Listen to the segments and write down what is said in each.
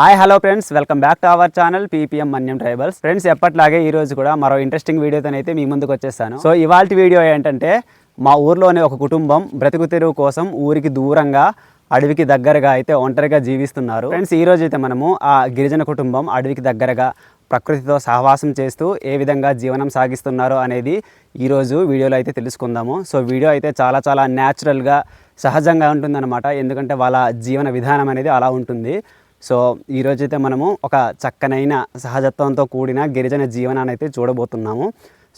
Hi hello friends welcome back to our channel PPM Manyam tribals friends ఎప్పట్లాగే ఈ రోజు కూడా మరో ఇంట్రెస్టింగ్ వీడియోతోనైతే మీ ముందుకు వచ్చేస్తాను సో ఇవాళ వీడియో ఏంటంటే మా ఊర్లోనే ఒక కుటుంబం బ్రతుకు తెరువు కోసం ఊరికి దూరంగా అడవికి దగ్గరగా అయితే ఒంటరిగా జీవిస్తున్నారు. ఫ్రెండ్స్ ఈ రోజు అయితే మనము ఆ గిరిజన కుటుంబం అడవికి దగ్గరగా ప్రకృతితో సహవాసం చేస్తూ ఏ విధంగా జీవనం సాగిస్తున్నారు అనేది ఈరోజు వీడియోలో అయితే తెలుసుకుందాము. సో వీడియో అయితే చాలా చాలా న్యాచురల్గా సహజంగా ఉంటుందన్నమాట. ఎందుకంటే వాళ్ళ జీవన విధానం అనేది అలా ఉంటుంది. సో ఈరోజు అయితే మనము ఒక చక్కనైన సహజత్వంతో కూడిన గిరిజన జీవనాన్ని అయితే చూడబోతున్నాము.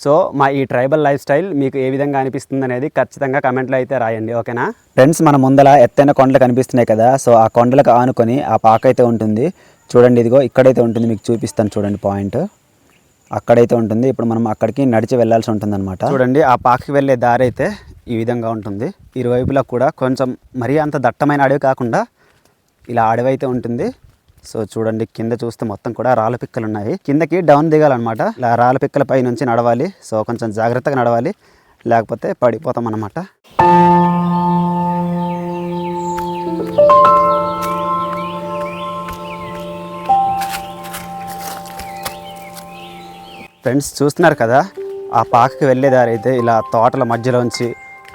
సో మా ఈ ట్రైబల్ లైఫ్ స్టైల్ మీకు ఏ విధంగా అనిపిస్తుంది అనేది ఖచ్చితంగా కమెంట్లో అయితే రాయండి ఓకేనా? ఫ్రెండ్స్ మన ముందల ఎత్తైన కొండలు కనిపిస్తున్నాయి కదా సో ఆ కొండలకు ఆనుకొని ఆ పాక అయితే ఉంటుంది. చూడండి ఇదిగో ఇక్కడైతే ఉంటుంది మీకు చూపిస్తాను చూడండి పాయింట్. అక్కడైతే ఉంటుంది ఇప్పుడు మనం అక్కడికి నడిచి వెళ్ళాల్సి ఉంటుంది అనమాట చూడండి ఆ పాకకి వెళ్ళే దారి అయితే ఈ విధంగా ఉంటుంది. ఇరువైపులా కూడా కొంచెం మరీ అంత దట్టమైన అడవి కాకుండా ఇలా అడవి అయితే ఉంటుంది. సో చూడండి కింద చూస్తే మొత్తం కూడా రాళ్ళ పిక్కలు ఉన్నాయి కిందకి డౌన్ దిగాలన్నమాట. ఇలా రాళ్ళ పిక్కల పై నుంచి నడవాలి. సో కొంచెం జాగ్రత్తగా నడవాలి. లేకపోతే పడిపోతాం అన్నమాట. ఫ్రెండ్స్ చూస్తున్నారు కదా ఆ పాకకి వెళ్ళేదారైతే అయితే ఇలా తోటల మధ్యలోంచి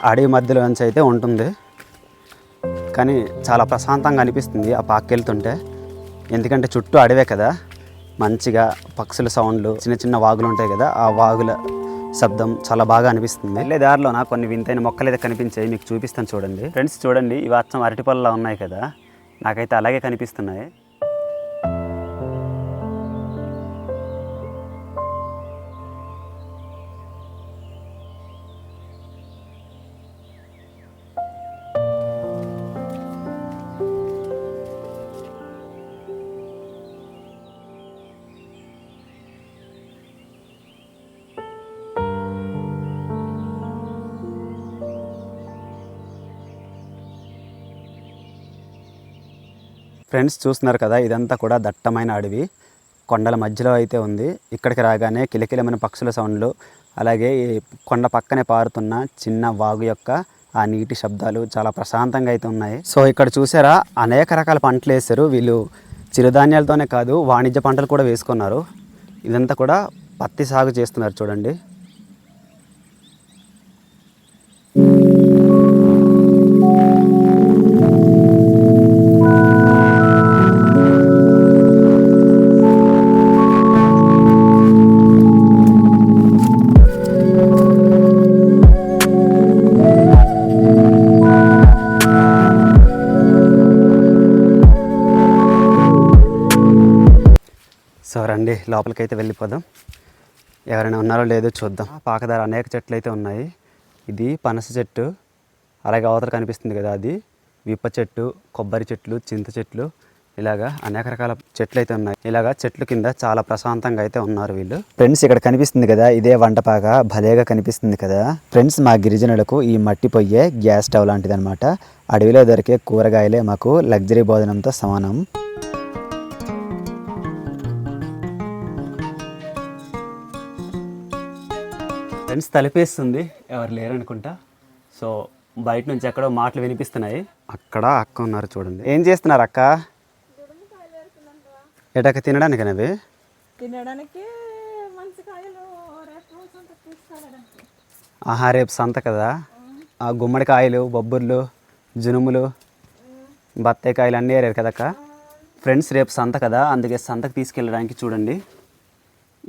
అడవి మధ్యలోంచి అయితే ఉంటుంది. కానీ చాలా ప్రశాంతంగా అనిపిస్తుంది ఆ పాకకి వెళ్తుంటే. ఎందుకంటే చుట్టూ అడవే కదా. మంచిగా పక్షుల సౌండ్లు చిన్న చిన్న వాగులు ఉంటాయి కదా. ఆ వాగుల శబ్దం చాలా బాగా అనిపిస్తుంది. వెళ్ళే దారిలో నా కొన్ని వింతైన మొక్కలు అయితే కనిపించాయి. మీకు చూపిస్తాను చూడండి. ఫ్రెండ్స్ చూడండి. ఇవి అచ్చం అరటిపళ్ళలా ఉన్నాయి కదా. నాకైతే అలాగే కనిపిస్తున్నాయి. ఫ్రెండ్స్ చూస్తున్నారు కదా ఇదంతా కూడా దట్టమైన అడవి. కొండల మధ్యలో అయితే ఉంది. ఇక్కడికి రాగానే కిలకిలమైన పక్షుల సౌండ్లు అలాగే ఈ కొండ పక్కనే పారుతున్న చిన్న వాగు యొక్క ఆ నీటి శబ్దాలు చాలా ప్రశాంతంగా అయితే ఉన్నాయి. సో ఇక్కడ చూసారా అనేక రకాల పంటలు వేశారు. వీళ్ళు చిరుధాన్యాలతోనే కాదు వాణిజ్య పంటలు కూడా వేసుకున్నారు. ఇదంతా కూడా పత్తి సాగు చేస్తున్నారు చూడండి. లోపలికైతే వెళ్ళిపోదాం. ఎవరైనా ఉన్నారో లేదో చూద్దాం. పాకదార అనేక చెట్లు అయితే ఉన్నాయి. ఇది పనస చెట్టు అలాగే అవతల కనిపిస్తుంది కదా అది. విప్ప చెట్టు కొబ్బరి చెట్లు చింత చెట్లు ఇలాగా అనేక రకాల చెట్లు అయితే ఉన్నాయి. ఇలాగా చెట్లు కింద చాలా ప్రశాంతంగా అయితే ఉన్నారు వీళ్ళు. ఫ్రెండ్స్ ఇక్కడ కనిపిస్తుంది కదా ఇదే వంటపాక భలేగా కనిపిస్తుంది కదా. ఫ్రెండ్స్ మా గిరిజనులకు ఈ మట్టి పొయ్యే గ్యాస్ స్టవ్ లాంటిదన్నమాట. అడవిలో దొరికే కూరగాయలే మాకు లగ్జరీ భోజనంతో సమానం. ఫ్రెండ్స్ తలిపేస్తుంది. ఎవరు లేరనుకుంటా. సో బయట నుంచి ఎక్కడో మాటలు వినిపిస్తున్నాయి. అక్కడ అక్క ఉన్నారు చూడండి. ఏం చేస్తున్నారు అక్క? ఎటక్క తినడానికి అవి తినడానికి మంచి కాయలు రేపు సంత తీసుకెళ్ళడానికి. ఆహా రేపు సంత కదా. ఆ గుమ్మడికాయలు బొబ్బర్లు జునుములు బత్తాయి కాయలు అన్నీ ఏరారు కదక్క? ఫ్రెండ్స్ రేపు సంత కదా. అందుకే సంతకు తీసుకెళ్ళడానికి చూడండి.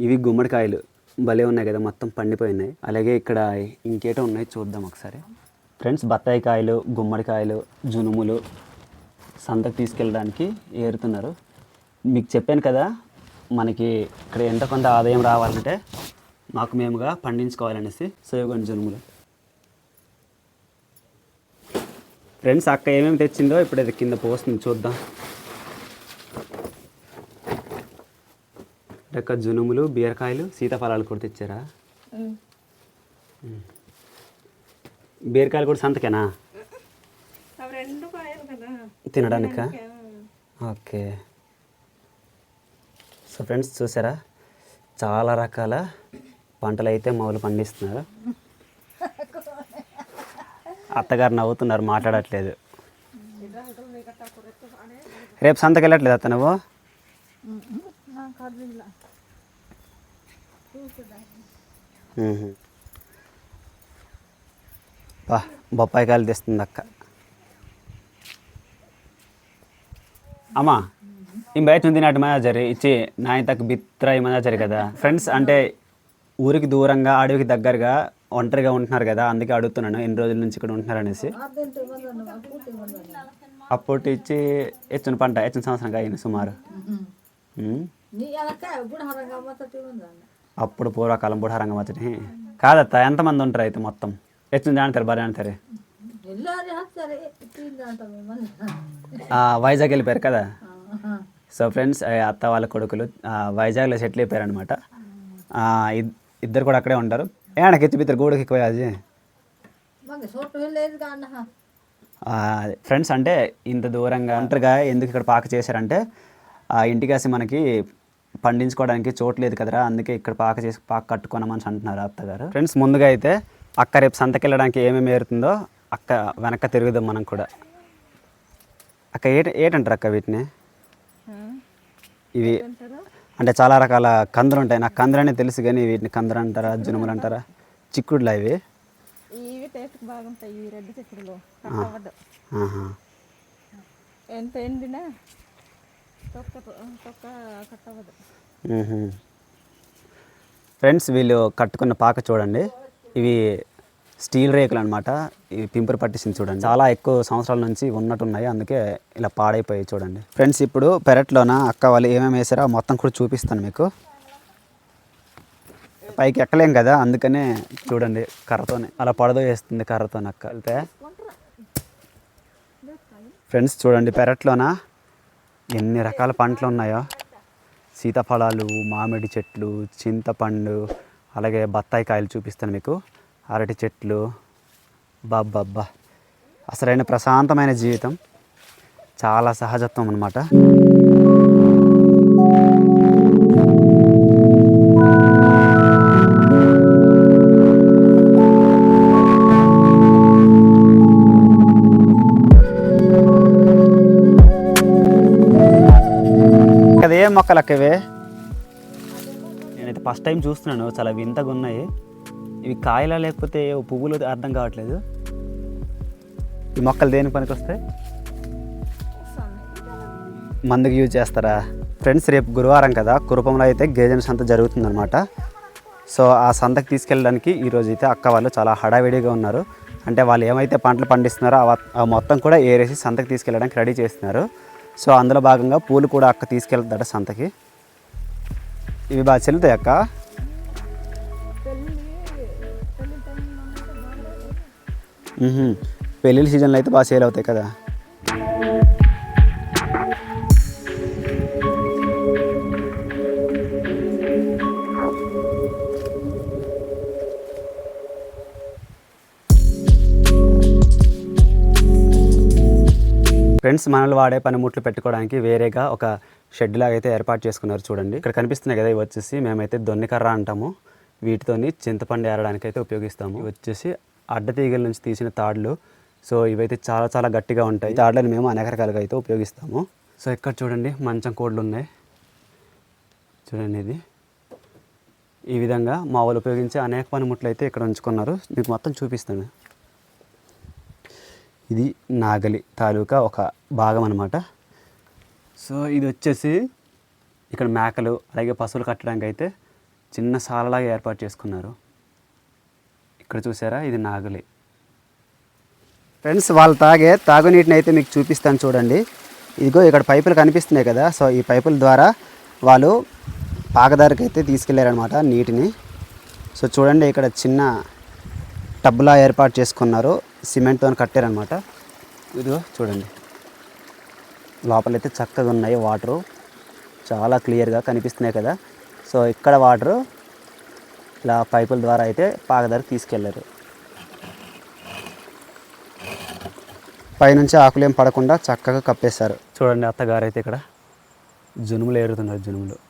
ఇవి గుమ్మడికాయలు. భలే ఉన్నాయి కదా మొత్తం పండిపోయినాయి. అలాగే ఇక్కడ ఇంకేటో ఉన్నాయి చూద్దాం ఒకసారి. ఫ్రెండ్స్ బత్తాయి కాయలు గుమ్మడికాయలు జునుములు సంతకు తీసుకెళ్ళడానికి ఏరుతున్నారు. మీకు చెప్పాను కదా మనకి ఇక్కడ ఎంత కొంత ఆదాయం రావాలంటే మాకు మేముగా పండించుకోవాలనేసి సేవగొండ జనుములు. ఫ్రెండ్స్ అక్క ఏమేమి తెచ్చిందో ఇప్పుడు అది కింద పోస్తుంది చూద్దాం. అక్క జునుములు బీరకాయలు సీతాఫలాలు కూడా తెచ్చారా? బీరకాయలు కూడా సంతకేనా? తినడానికా? ఓకే. సో ఫ్రెండ్స్ చూసారా? చాలా రకాల పంటలు అయితే మొదలు పండిస్తున్నారు. అత్తగారు నవ్వుతున్నారు మాట్లాడట్లేదు. రేపు సంతకి వెళ్ళట్లేదు అత్త నువ్వు. బా బొప్పాయికాయలు తెస్తుంది అక్క. అమ్మా ఈ బయట ఉంది నాటి మనాజరి ఇచ్చి నా ఇంతకు బిత్రాయి మనాజరి కదా. ఫ్రెండ్స్ అంటే ఊరికి దూరంగా అడవికి దగ్గరగా ఒంటరిగా ఉంటున్నారు కదా అందుకే అడుగుతున్నాను ఎన్ని రోజుల నుంచి ఇక్కడ ఉంటున్నారు అనేసి. అప్పుడు ఇచ్చి ఎచ్చిన పంట ఎచ్చిన సంవత్సరం అయింది సుమారు. అప్పుడు పూర్వకాలం బుఢారంగం వచ్చి కాదత్త ఎంతమంది ఉంటారు అయితే మొత్తం? ఎచ్చిన జాంటారు బాగా అంటారు? వైజాగ్ వెళ్ళిపోయారు కదా? సో ఫ్రెండ్స్ అత్త వాళ్ళ కొడుకులు వైజాగ్లో సెటిల్ అయిపోయారు అనమాట ఇద్దరు కూడా అక్కడే ఉంటారు. ఏడకి ఎత్తి బిద్దరు గూడకి ఎక్కువ అది ఫ్రెండ్స్ అంటే ఇంత దూరంగా ఒంటరిగా ఎందుకు ఇక్కడ పాక చేశారంటే ఆ ఇంటికేసి మనకి పండించుకోవడానికి చోటు లేదు కదరా అందుకే ఇక్కడ పాక చేసి పాక కట్టుకున్నామని అంటున్నారు అత్తగారు. ఫ్రెండ్స్ ముందుగా అయితే అక్క రేపు సంతకి వెళ్ళడానికి ఏమేమి ఏరుతుందో అక్క వెనక తిరుగుదాం మనం కూడా. అక్క ఏట ఏటంటారు అక్క వీటిని? ఇవి అంటే చాలా రకాల కందులు ఉంటాయి. నాకు కందులు అనేది తెలుసు కానీ వీటిని కందులు అంటారా జునుములు అంటారా? చిక్కుడులా ఇవి? టేస్ట్ బాగుంటాయి ఈ చిక్కుడులో. ఎంత ఎండినా ఫ్రెండ్స్ వీళ్ళు కట్టుకున్న పాక చూడండి. ఇవి స్టీల్ రేకులు అనమాట ఇవి పింపురు పట్టించింది చూడండి. చాలా ఎక్కువ సంవత్సరాల నుంచి ఉన్నట్టున్నాయి. అందుకే ఇలా పాడైపోయాయి చూడండి. ఫ్రెండ్స్ ఇప్పుడు పెరట్లోన అక్క వాళ్ళు ఏమేమి వేసారో మొత్తం కూడా చూపిస్తాను మీకు. పైకి ఎక్కలేం కదా అందుకనే చూడండి కర్రతోనే. అలా పడదో వేస్తుంది కర్రతో అక్క. వెళ్తే ఫ్రెండ్స్ చూడండి పెరట్లోన ఎన్ని రకాల పంటలు ఉన్నాయో? సీతాఫలాలు మామిడి చెట్లు చింతపండు అలాగే బత్తాయి కాయలు చూపిస్తాను మీకు. అరటి చెట్లు. బాబ్బా అసలైన ప్రశాంతమైన జీవితం. చాలా సహజత్వం అనమాట కదా ఏ మొక్కలు అక్కవే నేనైతే ఫస్ట్ టైం చూస్తున్నాను చాలా వింతగా ఉన్నాయి ఇవి కాయలా లేకపోతే ఏవో పువ్వులు అర్థం కావట్లేదు. ఈ మొక్కలు దేని పనికి వస్తాయి? మందుకు యూజ్ చేస్తారా? ఫ్రెండ్స్ రేపు గురువారం కదా కురుపంలో అయితే గిరిజన సంత జరుగుతుందనమాట సో ఆ సంతకి తీసుకెళ్ళడానికి ఈరోజు అయితే అక్క వాళ్ళు చాలా హడావిడిగా ఉన్నారు. అంటే వాళ్ళు ఏమైతే పంటలు పండిస్తున్నారో ఆ ఆ మొత్తం కూడా ఏరేసి సంతకి తీసుకెళ్ళడానికి రెడీ చేస్తున్నారు. సో అందులో భాగంగా పూలు కూడా అక్క తీసుకెళ్తాడ సంతకి. ఇవి బాగా చెల్లుతాయి అక్క. పెళ్ళిళ్ళ సీజన్లో అయితే బాగా సేల్ అవుతాయి కదా. ఫ్రెండ్స్ మనల్ని వాడే పనిముట్లు పెట్టుకోవడానికి వేరేగా ఒక షెడ్ లాగా అయితే ఏర్పాటు చేసుకున్నారు చూడండి. ఇక్కడ కనిపిస్తున్నాయి కదా ఇవి వచ్చేసి మేమైతే దొన్నికర్ర అంటాము. వీటితోని చింతపండు ఏరడానికి అయితే ఉపయోగిస్తాము. ఇవి వచ్చేసి అడ్డతీగల నుంచి తీసిన తాడులు. సో ఇవైతే చాలా చాలా గట్టిగా ఉంటాయి. తాడులను మేము అనేక రకాలుగా అయితే ఉపయోగిస్తాము. సో ఇక్కడ చూడండి మంచం కోడ్లు ఉన్నాయి చూడండి ఇది. ఈ విధంగా మా వాళ్ళు ఉపయోగించే అనేక పనిముట్లు అయితే ఇక్కడ ఉంచుకున్నారు. మీకు మొత్తం చూపిస్తాను. ఇది నాగలి తాలూకా ఒక భాగం అనమాట సో ఇది వచ్చేసి ఇక్కడ మేకలు అలాగే పశువులు కట్టడానికి అయితే చిన్న సాలలాగా ఏర్పాటు చేసుకున్నారు. ఇక్కడ చూసారా? ఇది నాగలి. ఫ్రెండ్స్ వాళ్ళు తాగే తాగునీటిని అయితే మీకు చూపిస్తాను చూడండి. ఇదిగో ఇక్కడ పైపులు కనిపిస్తున్నాయి కదా. సో ఈ పైపుల ద్వారా వాళ్ళు పాకదారికి అయితే తీసుకెళ్ళారనమాట నీటిని. సో చూడండి ఇక్కడ చిన్న టబ్లా ఏర్పాటు చేసుకున్నారు. సిమెంట్తో కట్టారనమాట ఇదిగో చూడండి. లోపలైతే చక్కగా ఉన్నాయి వాటరు. చాలా క్లియర్గా కనిపిస్తున్నాయి కదా. సో ఇక్కడ వాటరు ఇలా పైపుల ద్వారా అయితే పాకదారికి తీసుకెళ్ళారు. పైనుంచి ఆకులేం పడకుండా చక్కగా కప్పేశారు. చూడండి అత్తగారు అయితే ఇక్కడ. జునుములు ఏరుతున్నారు జునుములు.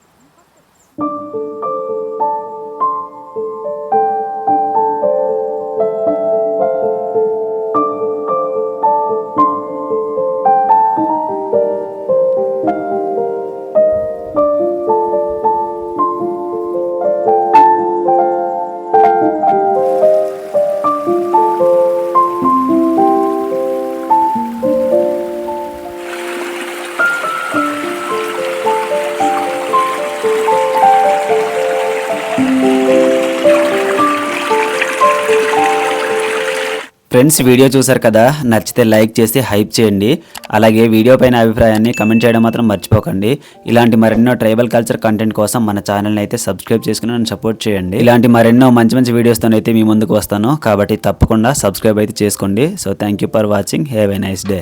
ఫ్రెండ్స్ వీడియో చూసారు కదా? నచ్చితే లైక్ చేసి హైప్ చేయండి. అలాగే వీడియో పైన అభిప్రాయాన్ని కమెంట్ చేయడం మాత్రం మర్చిపోకండి. ఇలాంటి మరెన్నో ట్రైబల్ కల్చర్ కంటెంట్ కోసం మన ఛానల్ని అయితే సబ్స్క్రైబ్ చేసుకుని నన్ను సపోర్ట్ చేయండి. ఇలాంటి మరెన్నో మంచి మంచి వీడియోస్తో అయితే మీ ముందుకు వస్తాను. కాబట్టి తప్పకుండా సబ్స్క్రైబ్ అయితే చేసుకోండి. So thank you for watching have a nice day